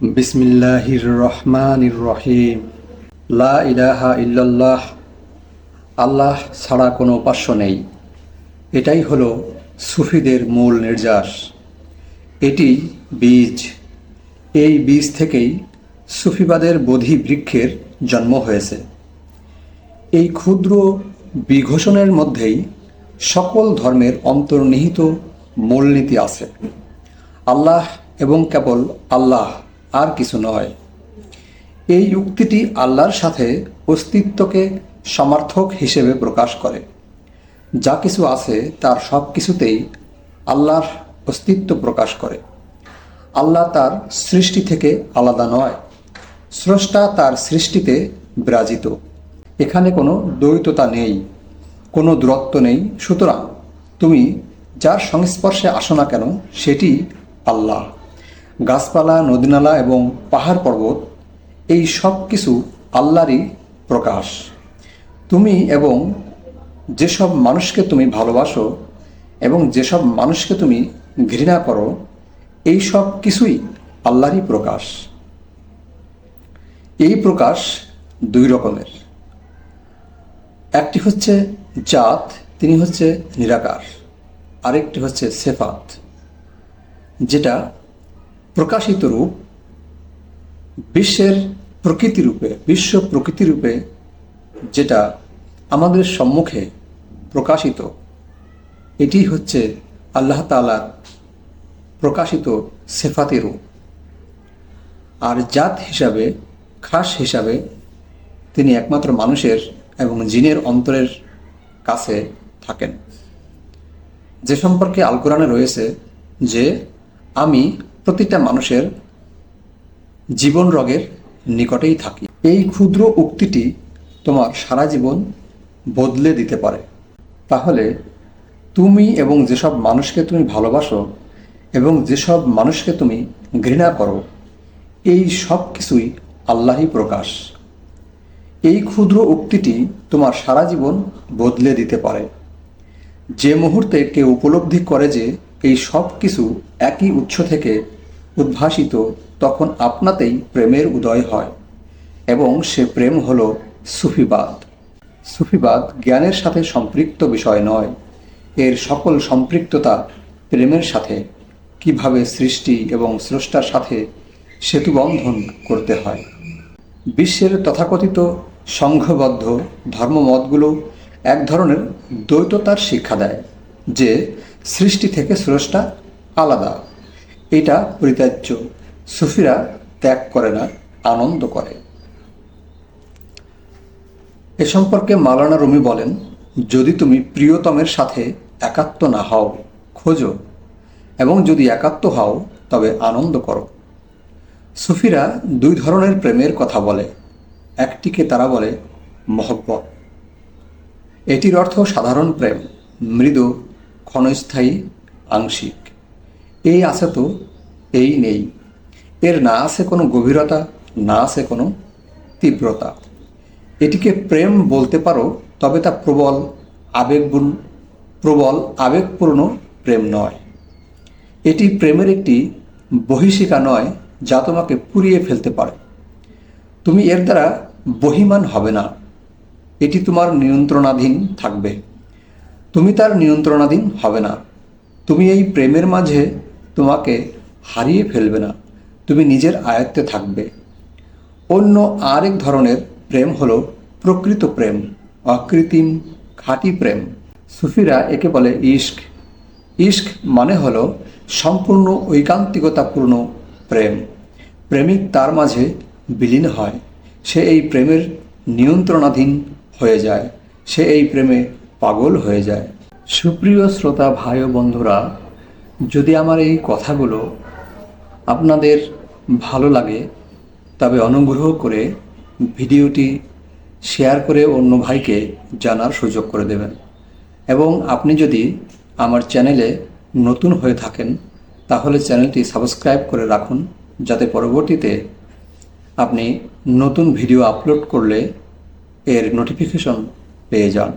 বিসমিল্লাহির রহমানির রহিম লা ইলাহা ইল্লাল্লাহ। আল্লাহ ছাড়া কোনো উপাস্য নেই। এটাই হলো সুফিদের মূল নির্যাস। এটি বীজ। এই বীজ থেকেই সুফিবাদের বোধি বৃক্ষের জন্ম হয়েছে। এই ক্ষুদ্র বিঘোষণের মধ্যেই সকল ধর্মের অন্তর্নিহিত মূলনীতি আছে। আল্লাহ এবং কেবল আল্লাহ। আর কিছু নয়। এই উক্তিটি আল্লাহর সাথে অস্তিত্বকে সমার্থক হিসেবে প্রকাশ করে। যা কিছু আছে তার সব কিছুতেই আল্লাহর অস্তিত্ব প্রকাশ করে। আল্লাহ তার সৃষ্টি থেকে আলাদা নয়, স্রষ্টা তার সৃষ্টিতে বিরাজিত। এখানে কোনো দ্বৈততা নেই, কোনো দূরত্ব নেই। সুতরাং তুমি যার সংস্পর্শে আসো না কেন, সেটি আল্লাহ। গাছপালা, নদীনালা এবং পাহাড় পর্বত, এই সব কিছু আল্লাহরই প্রকাশ। তুমি এবং যেসব মানুষকে তুমি ভালোবাসো এবং যেসব মানুষকে তুমি ঘৃণা করো, এই সব কিছুই আল্লাহরই প্রকাশ। এই প্রকাশ দুই রকমের। একটি হচ্ছে জাত, তিনি হচ্ছে নিরাকার। আরেকটি হচ্ছে সেফাত, যেটা প্রকাশিত রূপ বিশ্বের প্রকৃতি রূপে, বিশ্ব প্রকৃতি রূপে যেটা আমাদের সম্মুখে প্রকাশিত, এটি হচ্ছে আল্লাহ তালার প্রকাশিত সেফাতি রূপ। আর জাত হিসাবে, খাস হিসাবে তিনি একমাত্র মানুষের এবং জিনের অন্তরের কাছে থাকেন। যে সম্পর্কে আল কোরআনে রয়েছে যে, আমি প্রতিটা মানুষের জীবন রগের নিকটেই থাকি। এই ক্ষুদ্র উক্তিটি তোমার সারা জীবন বদলে দিতে পারে। তাহলে তুমি এবং যেসব মানুষকে তুমি ভালোবাসো এবং যেসব মানুষকে তুমি ঘৃণা করো, এই সব কিছুই আল্লাহই প্রকাশ। এই ক্ষুদ্র উক্তিটি তোমার সারা জীবন বদলে দিতে পারে। যে মুহূর্তে কেউ উপলব্ধি করে যে এই সব কিছু একই উৎস থেকে উদ্ভাসিত, তখন আপনাতেই প্রেমের উদয় হয় এবং সে প্রেম হল সুফিবাদ। সুফিবাদ জ্ঞানের সাথে সম্পৃক্ত বিষয় নয়। এর সকল সম্পৃক্ততা প্রেমের সাথে। কীভাবে সৃষ্টি এবং স্রষ্টার সাথে সেতুবন্ধন করতে হয়? বিশ্বের তথাকথিত সংঘবদ্ধ ধর্মমতগুলো এক ধরনের দ্বৈততার শিক্ষা দেয়, যে সৃষ্টি থেকে স্রষ্টা আলাদা। এটা পরিত্যাজ্য। সুফিরা ত্যাগ করে না, আনন্দ করে। এ সম্পর্কে মালানা রুমি বলেন, যদি তুমি প্রিয়তমের সাথে একাত্ম না হও, খোঁজো। এবং যদি একাত্ম হও, তবে আনন্দ করো। সুফিরা দুই ধরনের প্রেমের কথা বলে। একটিকে তারা বলে মহব্বত। এটির অর্থ সাধারণ প্রেম, মৃদু, ক্ষণস্থায়ী, আংশিক। এই আছে তো, এই নেই। এর না আছে কোনো গভীরতা, না আছে কোনো তীব্রতা। এটিকে প্রেম বলতে পারো, তবে তা প্রবল আবেগপূর্ণ প্রবল, আবেগপূর্ণ প্রেম নয়। এটি প্রেমের একটি বহিষিকা নয়, যা তোমাকে পুড়িয়ে ফেলতে পারে। তুমি এর দ্বারা বহিমান হবে না। এটি তোমার নিয়ন্ত্রণাধীন থাকবে। তুমি তার নিয়ন্ত্রণাধীন হবে না। তুমি এই প্রেমের মাঝে তোমাকে হারিয়ে ফেলবে না। তুমি নিজের আয়ত্তে থাকবে। অন্য আরেক ধরনের প্রেম হলো প্রকৃত প্রেম, অকৃত্রিম, খাঁটি প্রেম। সুফিরা একে বলে ইস্ক ইস্ক মানে হলো সম্পূর্ণ ঐকান্তিকতাপূর্ণ প্রেম। প্রেমিক তার মাঝে বিলীন হয়। সে এই প্রেমের নিয়ন্ত্রণাধীন হয়ে যায়। সে এই প্রেমে পাগল হয়ে যায়। সুপ্রিয় শ্রোতা, ভাই বন্ধুরা যদি আমার এই কথাগুলো আপনাদের ভালো লাগে, তবে অনুগ্রহ করে ভিডিওটি শেয়ার করে অন্য ভাইকে জানার সুযোগ করে দেবেন। এবং আপনি যদি আমার চ্যানেলে নতুন হয়ে থাকেন, তাহলে চ্যানেলটি সাবস্ক্রাইব করে রাখুন, যাতে পরবর্তীতে আপনি নতুন ভিডিও আপলোড করলে এর নোটিফিকেশন পেয়ে যান।